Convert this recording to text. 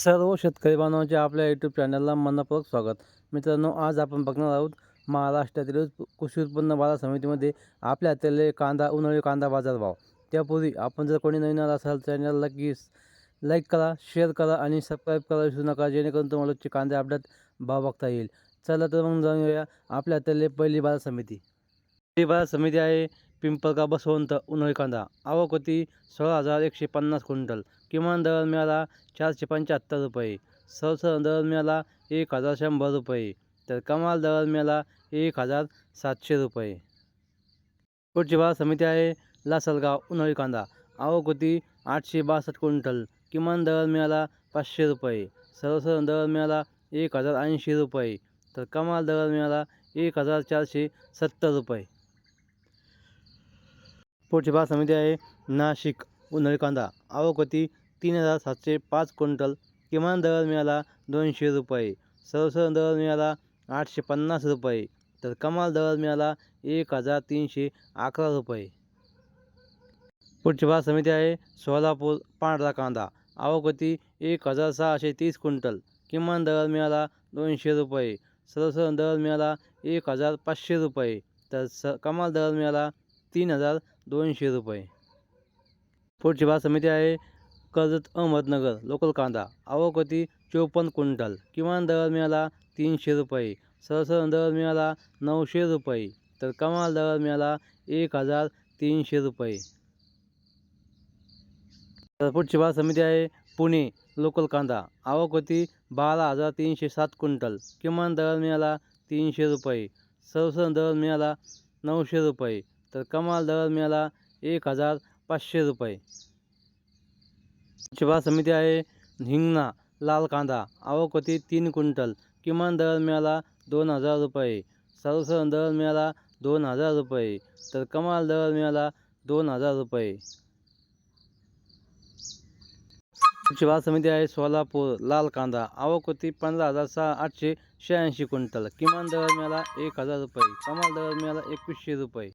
सर्व शेतकरी बांधवांचे आपल्या यूट्यूब चॅनलला मनपूर्वक स्वागत. मित्रांनो आज आपण बघणार आहोत महाराष्ट्रातील कृषी उत्पन्न बाजार समितीमध्ये आपल्या हाताले कांदा उन्हाळी कांदा बाजार भाव. त्यापूर्वी आपण जर कोणी नवीन आला असाल चॅनल लगेच लाईक करा शेअर करा आणि सबस्क्राईब करा विसरू नका जेणेकरून तुम्हाला रोजचे कांदे अपडेट भाव बघता येईल. चला तर मग जाऊया आपल्या हाताले पहिली बाजार समिती. पहिली बाजार समिती आहे पिंपळगाव बसवंत उन्हाळी कांदा आवक होती सोळा हजार एकशे पन्नास क्विंटल. किमान दर मिळाला चारशे पंच्याहत्तर रुपये. सरसरण दर मिळाला एक हजार शंभर रुपये. तर कमाल दर मिळाला एक हजार सातशे रुपये. पुढची बाजार समिती आहे लासलगाव उन्हाळी कांदा आवक होती आठशे बासष्ट क्विंटल. किमान दर मिळाला पाचशे रुपये. सरसर दर मिळाला एक हजार ऐंशी रुपये. तर कमाल दर मिळाला एक हजार चारशे सत्तर रुपये. पुढची समिती आहे नाशिक उन्हाळी कांदा आवक होती तीन हजार सातशे पाच क्विंटल. किमान दर मिळाला दोनशे रुपये. सरसर दर मिळाला आठशे पन्नास रुपये. तर कमाल दर मिळाला एक हजार तीनशे अकरा रुपये. पुढची समिती आहे सोलापूर पांढरा कांदा. आवक होती एक हजार सहाशे तीस क्विंटल. किमान दर मिळाला दोनशे रुपये. सरसर दर मिळाला एक हजार पाचशे रुपये. तर स कमाल दर मिळाला तीन हजार दोनशे रुपये. पुढची बाजार समिती आहे कर्जत अहमदनगर लोकल कांदा आवक होती चोपन्न क्विंटल किमान दर मिळाला तीनशे रुपये सरसर दर मिळाला नऊशे रुपये तर कमाल दर मिळाला एक हजार तीनशे रुपये. तर पुढची बाजार समिती आहे पुणे लोकल कांदा आवक होती बारा हजार तीनशे सात क्विंटल किमान दर मिळाला तीनशे रुपये सरसर दर मिळाला नऊशे रुपये तर कमाल दर मिळाला एक हजार पाचशे रुपये. शिवा समिती आहे हिंगणा लाल कांदा आवक होती तीन क्विंटल. किमान दर मिळाला दोन हजार रुपये. सरसर दर मिळाला दोन हजार रुपये. तर कमाल दर मिळाला दोन हजार रुपये. शिवा समिती आहे सोलापूर लाल कांदा आवक होती पंधरा हजार सहा आठशे शहाऐंशी क्विंटल. किमान दर मिळाला एक हजार रुपये. कमाल दर मिळाला एकवीसशे रुपये.